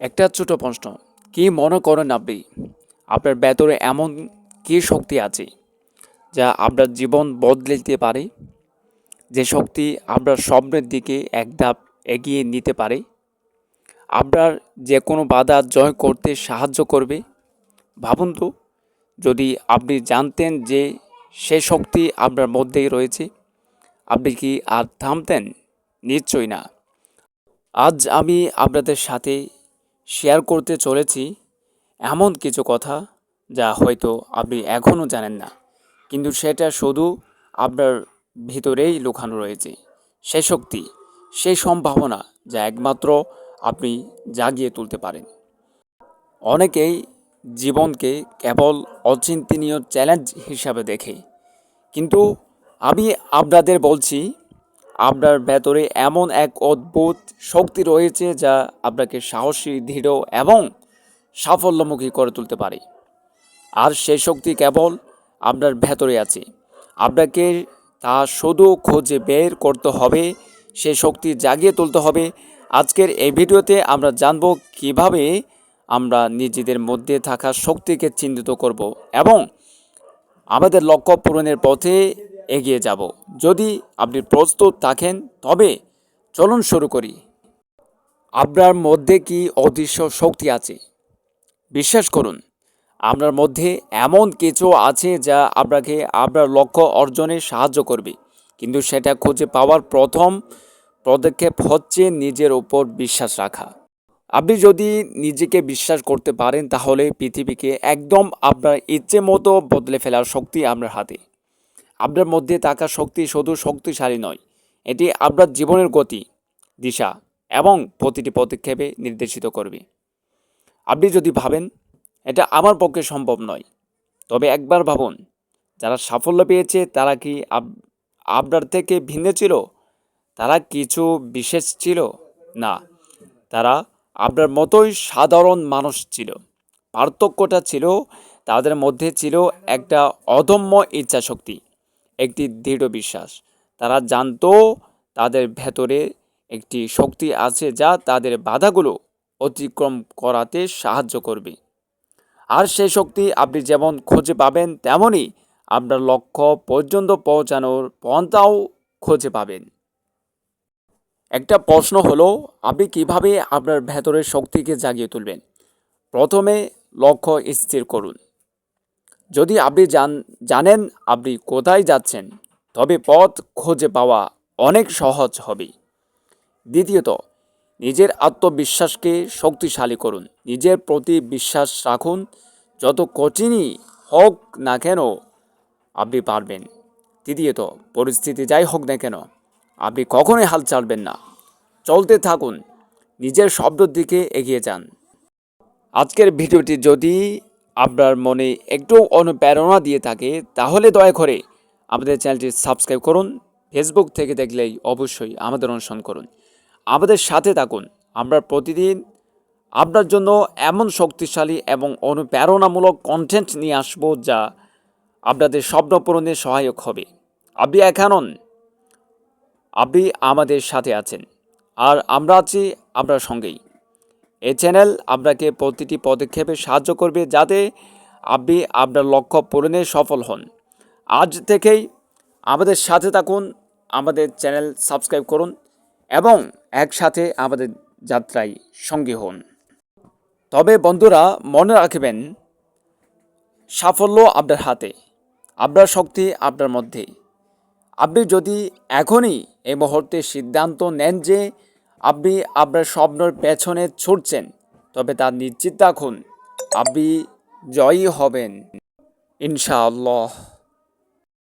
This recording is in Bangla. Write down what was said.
একটা ছোট প্রশ্ন, কি মনে করেন আপনি? আপনার ভেতরে এমন কি শক্তি আছে যা আপনার জীবন বদলে দিতে পারে? যে শক্তি আপনার স্বপ্নের দিকে এক ধাপ এগিয়ে নিতে পারে? আপনার যে কোনো বাধা জয় করতে সাহায্য করবে? ভাবুন তো, যদি আপনি জানতেন যে সে শক্তি আপনার মধ্যেই রয়েছে, আপনি কি আর থামতেন? নিশ্চয়ই না। আজ আমি আপনাদের সাথে শেয়ার করতে চলেছি এমন কিছু কথা যা হয়তো আপনি এখনও জানেন না। কিন্তু সেটা শুধু আপনার ভিতরেই লুকানো রয়েছে। সে শক্তি সেই সম্ভাবনা যা একমাত্র আপনি জাগিয়ে তুলতে পারেন। অনেকেই জীবনকে কেবল অচিন্তনীয় চ্যালেঞ্জ হিসাবে দেখে। কিন্তু আমি আপনাদের বলছি আপনার ভেতরে এমন এক অদ্ভুত শক্তি রয়েছে যা আপনাকে সাহসী, দৃঢ় এবং সাফল্যমুখী করে তুলতে পারে। আর সেই শক্তি কেবল আপনার ভেতরে আছে। আপনাকে তা শুধু খোঁজে বের করতে হবে সেই শক্তি জাগিয়ে তুলতে হবে। আজকের এই ভিডিওতে আমরা জানব কীভাবে আমরা নিজেদের মধ্যে থাকা শক্তিকে চিহ্নিত করব এবং আমাদের লক্ষ্য পূরণের পথে এগিয়ে যাব। যদি আপনি প্রস্তুত থাকেন, তবে চলুন শুরু করি। আপনার মধ্যে কি অদৃশ্য শক্তি আছে? বিশ্বাস করুন, আপনার মধ্যে এমন কিছু আছে যা আপনাকে আপনার লক্ষ্য অর্জনে সাহায্য করবে। কিন্তু সেটা খুঁজে পাওয়ার প্রথম পদক্ষেপ হচ্ছে নিজের ওপর বিশ্বাস রাখা। আপনি যদি নিজেকে বিশ্বাস করতে পারেন, তাহলে পৃথিবীকে একদম আপনার ইচ্ছে মতো বদলে ফেলার শক্তি আপনার হাতে। আপনার মধ্যে থাকা শক্তি শুধু শক্তিশালী নয়, এটি আপনার জীবনের গতি, দিশা এবং প্রতিটি পদক্ষেপে নির্দেশিত করবে। আপনি যদি ভাবেন, এটা আমার পক্ষে সম্ভব নয়, তবে একবার ভাবুন, যারা সাফল্য পেয়েছে তারা কি আপনার থেকে ভিন্ন ছিল? তারা কিছু বিশেষ ছিল? না, তারা আপনার মতোই সাধারণ মানুষ ছিল। পার্থক্যটা ছিল তাদের মধ্যে ছিল একটা অদম্য ইচ্ছাশক্তি একটি দৃঢ় বিশ্বাস। তারা জানতো তাদের ভেতরে একটি শক্তি আছে যা তাদের বাধাগুলো অতিক্রম করাতে সাহায্য করবে। আর সেই শক্তি আপনি যেমন খুঁজে পাবেন তেমনই আপনার লক্ষ্য পর্যন্ত পৌঁছানোর পন্থাও খুঁজে পাবেন। একটা প্রশ্ন হলো, আপনি কীভাবে আপনার ভেতরের শক্তিকে জাগিয়ে তুলবেন? প্রথমে লক্ষ্য স্থির করুন। যদি আপনি জান, জানেন আপনি কোথায় যাচ্ছেন, তবে পথ খুঁজে পাওয়া অনেক সহজ হবে। দ্বিতীয়ত, নিজের আত্মবিশ্বাসকে শক্তিশালী করুন। নিজের প্রতি বিশ্বাস রাখুন, যত কঠিনই হোক না কেন আপনি পারবেন। তৃতীয়ত, পরিস্থিতি যাই হোক না কেন, আপনি কখনোই হাল ছাড়বেন না। চলতে থাকুন, নিজের শব্দের দিকে এগিয়ে যান। আজকের ভিডিওটি যদি আপনার মনে একটু অনুপ্রেরণা দিয়ে থাকে, তাহলে দয়া করে আমাদের চ্যানেলটি সাবস্ক্রাইব করুন, ফেসবুক থেকে দেখলেই অবশ্যই আমাদের অনুসরণ করুন। আমাদের সাথে থাকুন, আমরা প্রতিদিন আপনার জন্য এমন শক্তিশালী এবং অনুপ্রেরণামূলক কন্টেন্ট নিয়ে আসব যা আপনাদের স্বপ্ন পূরণে সহায়ক হবে। আপনি একানন আপনি আমাদের সাথে আছেন, আর আমরা আছি আপনার সঙ্গেই। এই চ্যানেল আপনাকে প্রতিটি পদক্ষেপে সাহায্য করবে যাতে আপনি আপনার লক্ষ্য পূরণে সফল হন। আজ থেকেই আমাদের সাথে থাকুন, আমাদের চ্যানেল সাবস্ক্রাইব করুন এবং একসাথে আমাদের যাত্রায় সঙ্গী হন। তবে বন্ধুরা, মনে রাখবেন, সাফল্য আপনার হাতে, আপনার শক্তি আপনার মধ্যে আপনি যদি এখনই এই মুহূর্তে সিদ্ধান্ত নেন যে আপনি আপনার স্বপ্নর পেছনে ছুটছেন তবে তা নিশ্চিত রাখুন আপনি জয়ী হবেন ইনশাআল্লাহ।